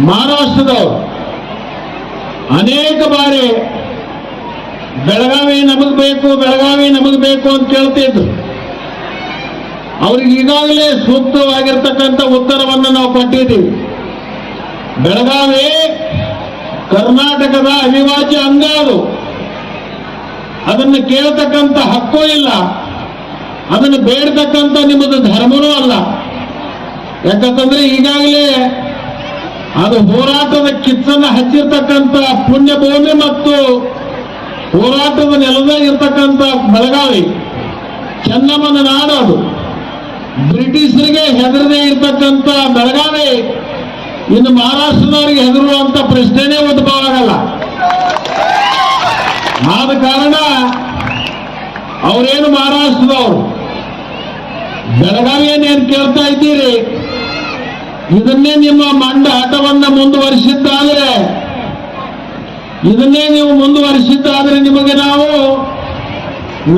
ಮಹಾರಾಷ್ಟ್ರದವರು ಅನೇಕ ಬಾರಿ ಬೆಳಗಾವಿ ನಮಗೆ ಬೇಕು, ಬೆಳಗಾವಿ ನಮಗೆ ಬೇಕು ಅಂತ ಕೇಳ್ತಿದ್ರು. ಅವ್ರಿಗೆ ಈಗಾಗಲೇ ಸೂಕ್ತವಾಗಿರ್ತಕ್ಕಂಥ ಉತ್ತರವನ್ನು ನಾವು ಕೊಟ್ಟಿದ್ದೀವಿ. ಬೆಳಗಾವಿ ಕರ್ನಾಟಕದ ಅವಿಭಾಜ್ಯ ಅಂಗ ಅದು. ಅದನ್ನು ಕೇಳತಕ್ಕಂಥ ಹಕ್ಕು ಇಲ್ಲ. ಅದನ್ನು ಬೇಡತಕ್ಕಂಥ ನಿಮ್ಮದು ಧರ್ಮನೂ ಅಲ್ಲ. ಯಾಕಂತಂದ್ರೆ ಈಗಾಗಲೇ ಅದು ಹೋರಾಟದ ಕಿಚ್ಚನ್ನು ಹಚ್ಚಿರ್ತಕ್ಕಂಥ ಪುಣ್ಯಭೂಮಿ ಮತ್ತು ಹೋರಾಟದ ಇರ್ತಕ್ಕಂಥ ಬೆಳಗಾವಿ, ಚೆನ್ನಮ್ಮನ ನಾಡು ಅದು. ಬ್ರಿಟಿಷರಿಗೆ ಹೆದರದೇ ಇರ್ತಕ್ಕಂಥ ಬೆಳಗಾವಿ, ಇನ್ನು ಮಹಾರಾಷ್ಟ್ರದವರಿಗೆ ಹೆದರುವಂತ ಪ್ರಶ್ನೆನೇ ಉದ್ಭವ ಆಗಲ್ಲ ಆದ ಕಾರಣ ಅವರೇನು ಮಹಾರಾಷ್ಟ್ರದವರು? ಬೆಳಗಾವಿಯನ್ನೇನು ಕೇಳ್ತಾ ಇದನ್ನೇ ನಿಮ್ಮ ಮಂಡ ಆಟವನ್ನ ಮುಂದುವರಿಸಿದ್ದಾದರೆ, ಇದನ್ನೇ ನೀವು ಮುಂದುವರಿಸಿದ್ದಾದರೆ ನಿಮಗೆ ನಾವು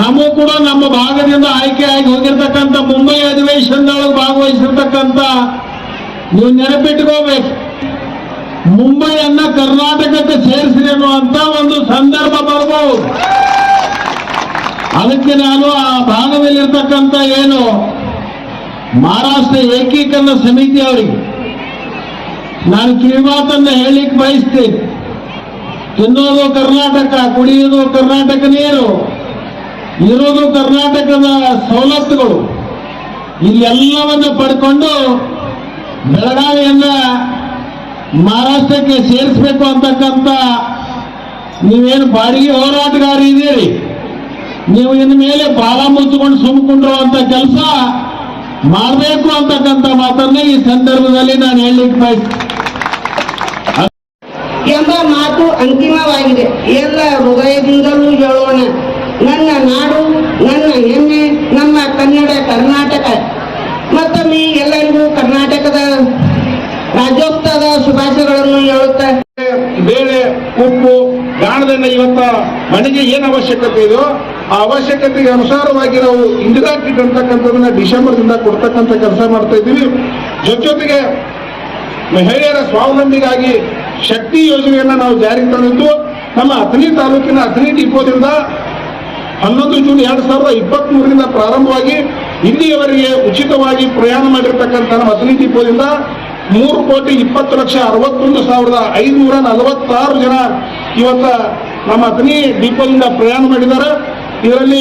ನಮಗೂ ಕೂಡ ನಮ್ಮ ಭಾಗದಿಂದ ಆಯ್ಕೆಯಾಗಿ ಹೋಗಿರ್ತಕ್ಕಂಥ ಮುಂಬೈ ಅಧಿವೇಶನದೊಳಗೆ ಭಾಗವಹಿಸಿರ್ತಕ್ಕಂಥ ನೀವು ನೆನಪಿಟ್ಕೋಬೇಕು. ಮುಂಬೈಯನ್ನ ಕರ್ನಾಟಕಕ್ಕೆ ಸೇರಿಸಿರಿ ಅನ್ನುವಂತ ಒಂದು ಸಂದರ್ಭ ಬರ್ಬೋದು. ಅದಕ್ಕೆ ನಾನು ಆ ಭಾಗದಲ್ಲಿರ್ತಕ್ಕಂಥ ಏನು ಮಹಾರಾಷ್ಟ್ರ ಏಕೀಕರಣ ಸಮಿತಿ ಅವರಿಗೆ. ನಾನು ಕಿವಿಮಾತನ್ನ ಹೇಳಲಿಕ್ಕೆ ಬಯಸ್ತೇನೆ. ತಿನ್ನೋದು ಕರ್ನಾಟಕ, ಕುಡಿಯೋದು ಕರ್ನಾಟಕ ನೀರು. ಇರೋದು ಕರ್ನಾಟಕದ ಸವಲತ್ತುಗಳು. ಇಲ್ಲೆಲ್ಲವನ್ನು ಪಡ್ಕೊಂಡು ಬೆಳಗಾವಿಯನ್ನ ಮಹಾರಾಷ್ಟ್ರಕ್ಕೆ ಸೇರಿಸಬೇಕು ಅಂತಕ್ಕಂಥ ನೀವೇನು ಬಾಡಿಗೆ ಹೋರಾಟಗಾರ ಇದ್ದೀರಿ ನೀವು ಇನ್ನು ಮೇಲೆ ಬಾಲ ಮುಚ್ಚಿಕೊಂಡು ಸುಮ್ಕೊಂಡಿರುವಂಥ ಕೆಲಸ ಮಾಡಬೇಕು ಅಂತಕ್ಕಂಥ ಮಾತನ್ನ ಈ ಸಂದರ್ಭದಲ್ಲಿ ನಾನು ಹೇಳಲಿಕ್ಕೆ ಬಯಸ್ತೀನಿ ಎಂಬ ಮಾತು ಅಂತಿಮವಾಗಿದೆ. ಎಲ್ಲ ಹೃದಯದಿಂದಲೂ ಹೇಳೋಣ. ನನ್ನ ನಾಡು ನನ್ನ ಹೆಮ್ಮೆ ನಮ್ಮ ಕನ್ನಡ ಕರ್ನಾಟಕ. ಮತ್ತೊಮ್ಮೆ ಎಲ್ಲರಿಗೂ ಕರ್ನಾಟಕದ ರಾಜ್ಯೋತ್ಸವದ ಶುಭಾಶಯಗಳನ್ನು ಹೇಳುತ್ತಾ ಬೇಳೆ ಉಪ್ಪು ಗಾಣದನ್ನ ಇವತ್ತ ಮನೆಗೆ ಏನು ಅವಶ್ಯಕತೆ ಇದೆಯೋ ಆ ಅವಶ್ಯಕತೆಗೆ ಅನುಸಾರವಾಗಿ ನಾವು ಇಂದಿರಾ ಕಿಟ್ ಡಿಸೆಂಬರ್ದಿಂದ ಕೊಡ್ತಕ್ಕಂಥ ಕೆಲಸ ಮಾಡ್ತಾ ಇದ್ದೀವಿ. ಜೊತೆ ಜೊತೆಗೆ ಮಹಿಳೆಯರ ಸ್ವಾವಲಂಬಿಗಾಗಿ ಶಕ್ತಿ ಯೋಜನೆಯನ್ನ ನಾವು ಜಾರಿಗೆ ತಂದಿದ್ದು, ನಮ್ಮ ಅಥಣಿ ತಾಲೂಕಿನ ಅಥಣಿ ಡಿಪೋದಿಂದ ಹನ್ನೊಂದು ಜೂನ್ ಎರಡು ಸಾವಿರದ ಇಪ್ಪತ್ತ್ ಮೂರರಿಂದ ಪ್ರಾರಂಭವಾಗಿ ಇಲ್ಲಿಯವರೆಗೆ ಉಚಿತವಾಗಿ ಪ್ರಯಾಣ ಮಾಡಿರ್ತಕ್ಕಂಥ ನಮ್ಮ ಅಥಣಿ ಡಿಪೋದಿಂದ ಮೂರು ಕೋಟಿ ಇಪ್ಪತ್ತು ಲಕ್ಷ ಅರವತ್ತೊಂದು ಸಾವಿರದ ಐದುನೂರ ನಲವತ್ತಾರು ಜನ ಇವತ್ತ ನಮ್ಮ ಅಥಣಿ ಡಿಪೋದಿಂದ ಪ್ರಯಾಣ ಮಾಡಿದ್ದಾರೆ. ಇದರಲ್ಲಿ